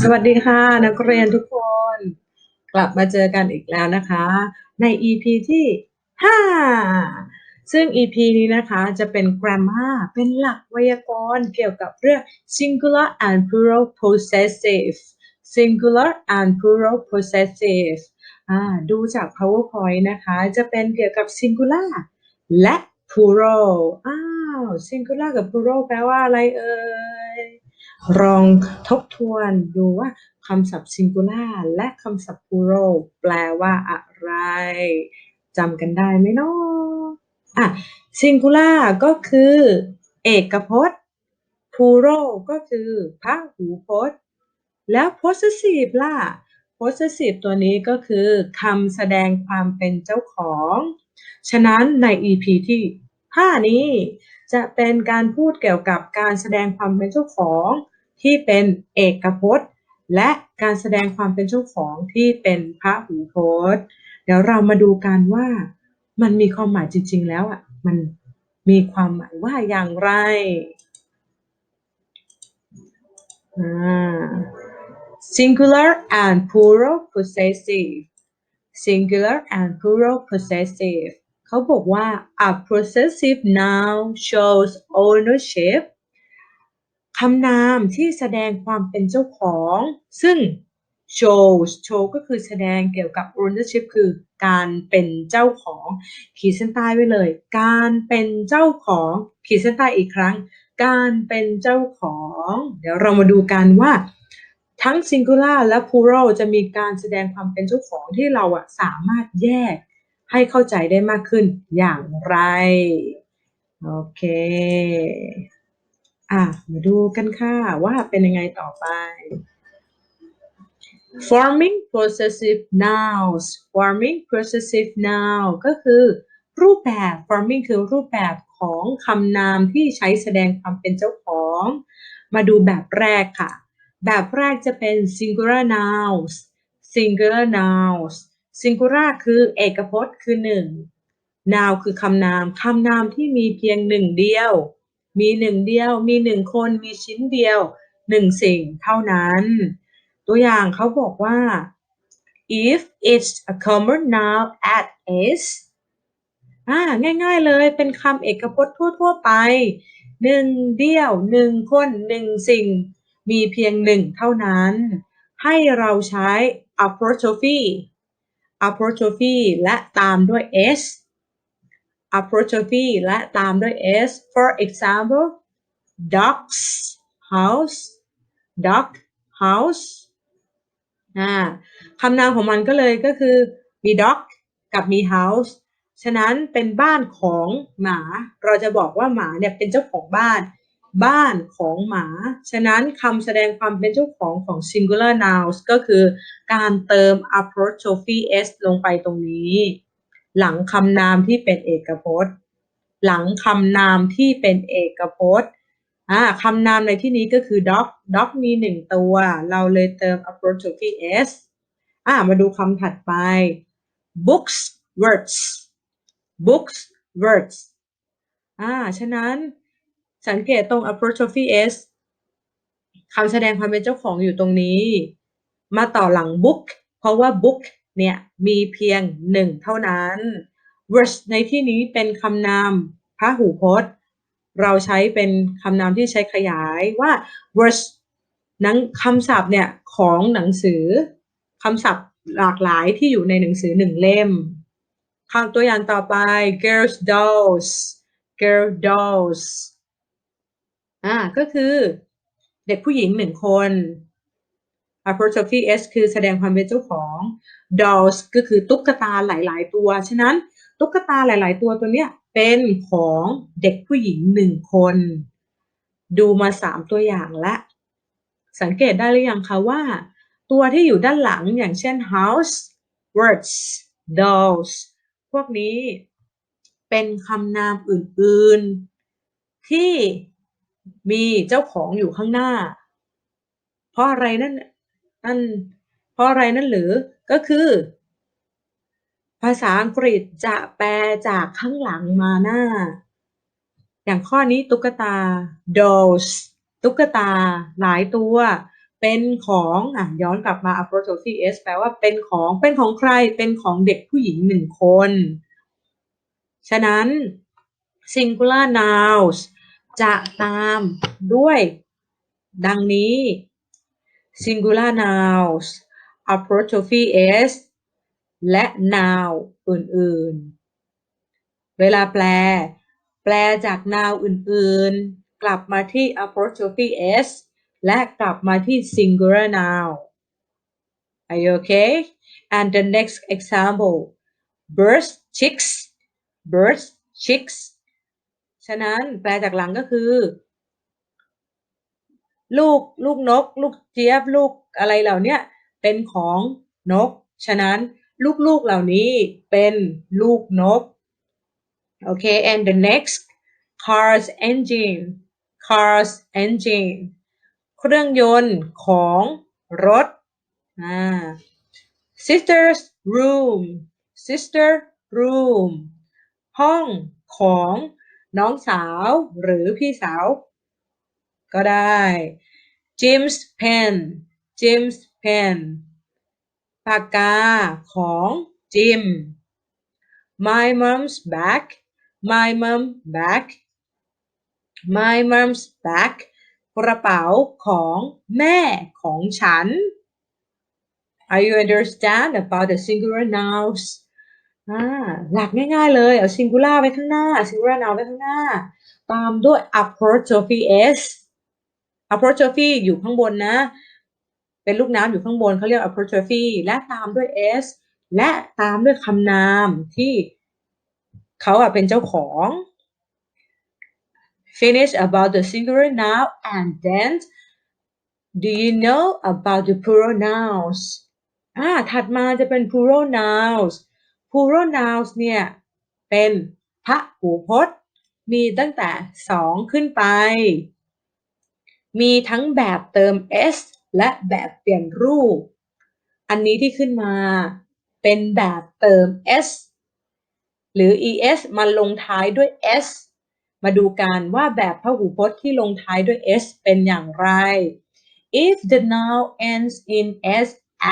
สวัสดีค่ะ นักเรียนทุกคน กลับมาเจอกันอีกแล้วนะคะ ใน EP ที่ 5 ซึ่ง EP นี้นะคะจะเป็น grammar เป็นหลักไวยากรณ์เกี่ยวกับเรื่อง singular and plural possessive singular and plural possessive ดูจาก powerpoint นะคะ จะเป็นเกี่ยวกับ singular และ plural อ้าว singular กับ plural แปลว่าอะไรเอ่ย ลองทบทวนดูว่าคำศัพท์ singular และคำศัพท์ plural แปลว่าอะไรจำกันได้ไหมเนาะอะ singular ก็คือ เอกพจน์ plural ก็คือพหูพจน์ แล้ว possessive ล่ะ possessive ตัวนี้ก็คือคำแสดงความเป็นเจ้าของ ฉะนั้นใน EP ที่ 5 นี้ จะเป็นการพูดเกี่ยวกับการแสดงความเป็นเจ้าของ ที่เป็นเอกพจน์ และการแสดงความเป็นเจ้าของที่เป็นพระหูพจน์ เดี๋ยวเรามาดูกันว่ามันมีความหมายจริง ๆ แล้วอะมันมีความหมายว่าอย่างไรอ่า singular and plural possessive singular and plural possessive เขาบอกว่า a possessive noun shows ownership คำนามที่แสดงความเป็นเจ้าของ ซึ่ง shows show ก็คือแสดงเกี่ยวกับ ownership คือการเป็นเจ้าของขีดเส้นใต้ไว้เลย การเป็นเจ้าของขีดเส้นใต้อีกครั้ง การเป็นเจ้าของ เดี๋ยวเรามาดูกันว่า ทั้ง singular และ plural จะมีการแสดงความเป็นเจ้าของที่เราอะสามารถแยกให้เข้าใจได้มากขึ้นอย่างไร โอเค อะมาดูกันค่ะ ว่าเป็นยังไงต่อไป forming possessive nouns forming possessive noun ก็คือ รูปแบบ forming คือรูปแบบของคำนามที่ใช้แสดงความเป็นเจ้าของ มาดูแบบแรกค่ะ แบบแรกจะเป็น singular nouns singular nouns singular คือเอกพจน์คือหนึ่ง noun คือคำนาม คำนามที่มีเพียงหนึ่งเดียว มีหนึ่งเดียว มีหนึ่งคน มีชิ้นเดียวหนึ่งสิ่งเท่านั้น ตัวอย่างเขาบอกว่า if it's a common noun at is อ่าง่ายๆเลยเป็นคำเอกพจน์ทั่วๆไปหนึ่งเดียวหนึ่งคนหนึ่งสิ่ง มีเพียงหนึ่งเท่านั้น ให้เราใช้ apostrophe apostrophe และตามด้วย s apostrophe และตามด้วย s for example dogs house dog house อ่าคำนามของมันก็เลยก็คือมี dog กับมี house ฉะนั้นเป็นบ้านของหมา เราจะบอกว่าหมาเนี่ยเป็นเจ้าของบ้าน บ้านของหมา ฉะนั้นคำแสดงความเป็นเจ้าของของ singular nouns ก็คือการเติม apostrophe s ลงไปตรงนี้ หลังคำนามที่เป็นเอกพจน์ หลังคำนามที่เป็นเอกพจน์อ่าคำนามในที่นี้ก็คือ dog dog มีหนึ่งตัว เราเลยเติม apostrophe s อ่ามาดูคำถัดไป books words books words อ่าฉะนั้นสังเกตตรง apostrophe s คำแสดงความเป็นเจ้าของอยู่ตรงนี้ มาต่อหลัง book เพราะว่า book เนี่ยมีเพียงหนึ่งเท่านั้น words ในที่นี้เป็นคำนามพหูพจน์ เราใช้เป็นคำนามที่ใช้ขยายว่า words หนังคำศัพท์เนี่ยของหนังสือคำศัพท์หลากหลายที่อยู่ในหนังสือหนึ่งเล่มคำตัวอย่างต่อไป girls dolls girl dolls อ่าก็คือเด็กผู้หญิงหนึ่งคน apostrophe s คือแสดงความเป็นเจ้าของ dolls ก็คือตุ๊กตาหลาย ๆ ตัว ฉะนั้นตุ๊กตาหลาย ๆ ตัวตัวเนี้ยเป็นของเด็กผู้หญิงหนึ่งคน ดูมาสามตัวอย่างและ สังเกตได้หรือยังคะว่า ตัวที่อยู่ด้านหลังอย่างเช่น house words dolls พวกนี้เป็นคำนามอื่น ๆ ที่มีเจ้าของอยู่ข้างหน้า เพราะอะไรนั่น นั่นเพราะอะไรนั่นหรือก็คือ ภาษาอังกฤษจะแปลจากข้างหลังมาหน้า อย่างข้อนี้ตุ๊กตา dolls ตุ๊กตาหลายตัวเป็นของอะย้อนกลับมา apostrophe s แปลว่าเป็นของเป็นของใครเป็นของเด็กผู้หญิงหนึ่งคน ฉะนั้น singular nouns จะตามด้วยดังนี้ singular nouns apostrophe s และ noun อื่นๆ เวลาแปล แปลจาก noun อื่นๆ กลับมาที่ apostrophe s และกลับมาที่ singular noun Are you okay? And the next example birds chicks birds chicks ฉะนั้นแปลจากหลังก็คือ ลูกลูกนก ลูกเจี๊ยบลูกอะไรเหล่านี้เป็นของนก ฉะนั้นลูกๆเหล่านี้เป็นลูกนกโอเค and the next cars engine cars engine เครื่องยนต์ของรถอ่า sister's room sister room ห้องของน้องสาวหรือพี่สาว ก็ได้ Jim's pen Jim's pen ปากกาของจิม My mom's bag My mom bag My mom's bag กระเป๋าของแม่ของฉัน Are you understand about the singular nouns อ่าหลักง่ายๆเลยเอา singular ไว้ข้างหน้า singular noun ไว้ข้างหน้า ตามด้วย apostrophe s apostrophe อยู่ข้างบนนะ เป็นลูกน้ำอยู่ข้างบนเขาเรียก apostrophe และตามด้วย s และตามด้วยคำนามที่เขาอะเป็นเจ้าของ finish about the singular noun and then do you know about the plural nouns อ่าถัดมาจะเป็น plural nouns plural nouns เนี่ยเป็นพระหูพจน์ มีตั้งแต่สองขึ้นไป มีทั้งแบบเติม s และแบบเปลี่ยนรูป อันนี้ที่ขึ้นมาเป็นแบบเติม s หรือ es มาลงท้ายด้วย s มาดูกันว่าแบบพหูพจน์ที่ลงท้ายด้วย s เป็นอย่างไร if the noun ends in s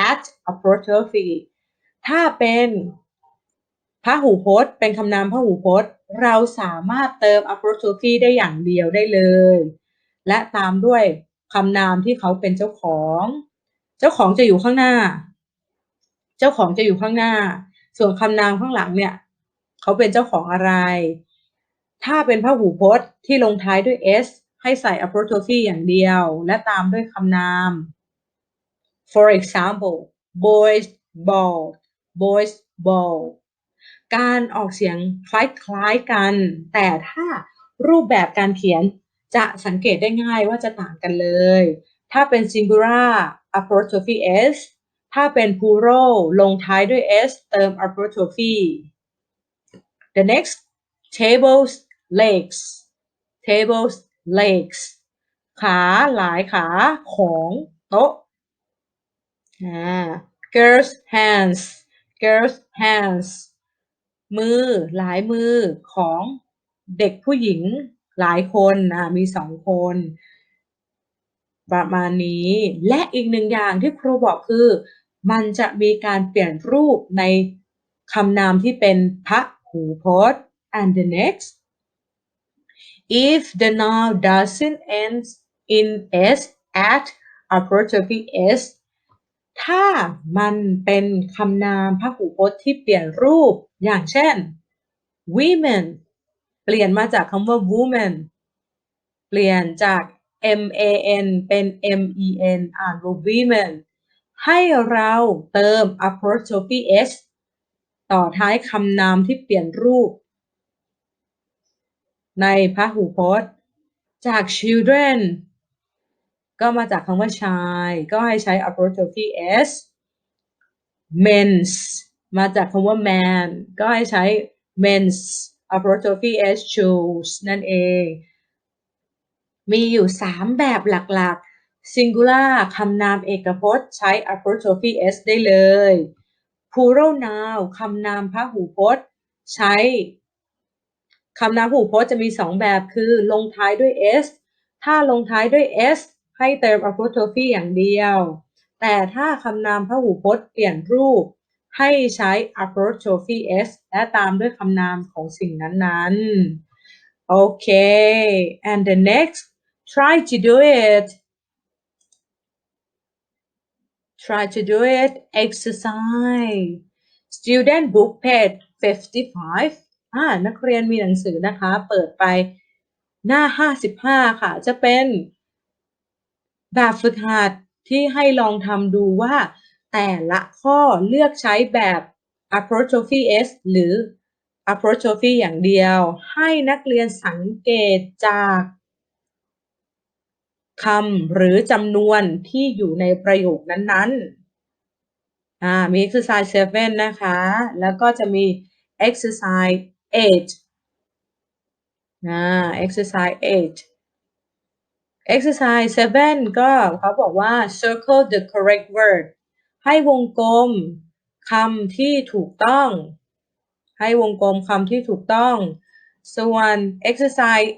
at apostrophe ถ้าเป็นพหูพจน์ เป็นคำนามพหูพจน์ เราสามารถเติม apostrophe ได้อย่างเดียวได้เลย และตามด้วยคำนามที่เขาเป็นเจ้าของ เจ้าของจะอยู่ข้างหน้า เจ้าของจะอยู่ข้างหน้า ส่วนคำนามข้างหลังเนี่ย เขาเป็นเจ้าของอะไร ถ้าเป็นพหูพจน์ที่ลงท้ายด้วย s ให้ใส่ apostrophe อย่างเดียว และตามด้วยคำนาม for example boys ball boys ball การออกเสียงคล้ายๆกัน แต่ถ้ารูปแบบการเขียน จะสังเกตได้ง่ายว่าจะต่างกันเลย ถ้าเป็น singular apostrophe s ถ้าเป็น plural ลงท้ายด้วย s เติม apostrophe the next tables legs tables legs ขาหลายขาของโต๊ะ girls hands girls hands มือหลายมือของเด็กผู้หญิง หลายคนนะมีสองคน ประมาณนี้ และอีกหนึ่งอย่างที่ครูบอกคือ มันจะมีการเปลี่ยนรูปในคำนามที่เป็นพระหูพจน์ and the next if the noun doesn't end in s at apostrophe s ถ้ามันเป็นคำนามพหูพจน์ที่เปลี่ยนรูปอย่างเช่น women เปลี่ยนมาจากคำว่า woman เปลี่ยนจาก m a n เป็น m e n อ่านว่า women ให้เราเติม apostrophe s ต่อท้ายคำนามที่เปลี่ยนรูป ในพหูพจน์ จาก children ก็มาจากคำว่าชาย ก็ให้ใช้ apostrophe s men's มาจากคำว่า man ก็ให้ใช้ men's apostrophe s shoes นั่นเอง มีอยู่ 3 แบบหลักๆ singular คำนามเอกพจน์ใช้ apostrophe s ได้เลย plural noun คำนามพหูพจน์ใช้คำนามพหูพจน์จะมี 2 แบบคือลงท้ายด้วย s ถ้าลงท้ายด้วย s ให้เติม apostrophe อย่างเดียว แต่ถ้าคำนามพหูพจน์เปลี่ยนรูป ให้ใช้ apostrophe s และตามด้วยคำนามของสิ่งนั้นๆ โอเค and the next try to do it try to do it exercise student book page 55อ่านักเรียนมีหนังสือนะคะ เปิดไปหน้า 55 ค่ะ จะเป็นแบบฝึกหัดที่ให้ลองทำดูว่า แต่ละข้อเลือกใช้แบบ apostrophe s หรือ apostrophe อย่างเดียว ให้นักเรียนสังเกตจากคำหรือจำนวนที่อยู่ในประโยคนั้นๆอ่ามี exercise 7 นะคะ แล้วก็จะมี exercise 8อ่า exercise 8 exercise 7 ก็เขาบอกว่า circle the correct word ให้วงกลมคำที่ถูกต้อง ให้วงกลมคำที่ถูกต้อง ส่วน exercise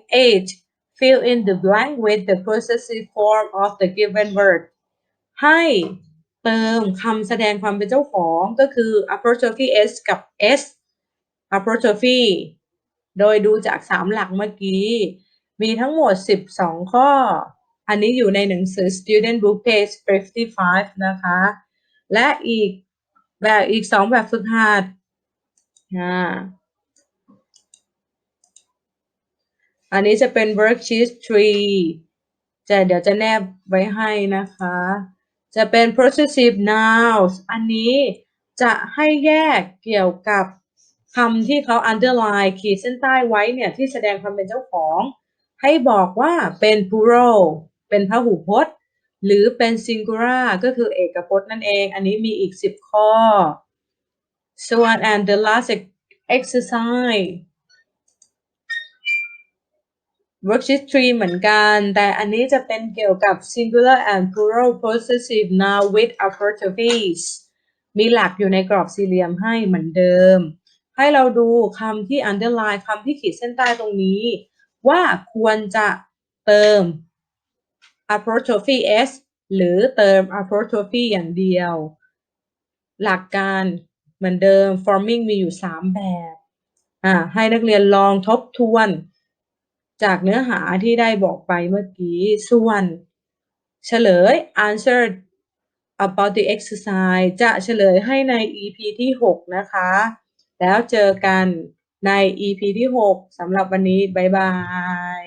8 fill in the blank with the possessive form of the given word ให้เติมคำแสดงความเป็นเจ้าของก็คือ apostrophe s กับ s apostrophe โดยดูจากสามหลักเมื่อกี้ มีทั้งหมด 12 ข้อ อันนี้อยู่ในหนังสือ student book page 55 นะคะ และอีกแบบอีกสองแบบฝึกหัดอ่าอันนี้จะเป็น worksheet 3จะเดี๋ยวจะแนบไว้ให้นะคะ จะเป็น possessive nouns อันนี้จะให้แยกเกี่ยวกับคำที่เขา underline ขีดเส้นใต้ไว้เนี่ย ที่แสดงความเป็นเจ้าของ ให้บอกว่าเป็น plural เป็นพหูพจน์ หรือเป็น singular ก็คือเอกพจน์นั่นเอง อันนี้มีอีก 10 ข้อส่วน and the last exercise worksheet 3เหมือนกัน แต่อันนี้จะเป็นเกี่ยวกับ singular and plural possessive noun with apostrophes มีหลักอยู่ในกรอบสี่เหลี่ยมให้เหมือนเดิม ให้เราดูคำที่ underline คำที่ขีดเส้นใต้ตรงนี้ ว่าควรจะเติม apostrophe s หรือเติม apostrophe อย่างเดียว หลักการเหมือนเดิม forming มีอยู่ 3 แบบอ่าให้นักเรียนลองทบทวน จากเนื้อหาที่ได้บอกไปเมื่อกี้ ส่วนเฉลย answer about the exercise จะเฉลยให้ใน EP ที่ 6 นะคะ แล้วเจอกันใน EP ที่ 6สำหรับวันนี้ บ๊ายบาย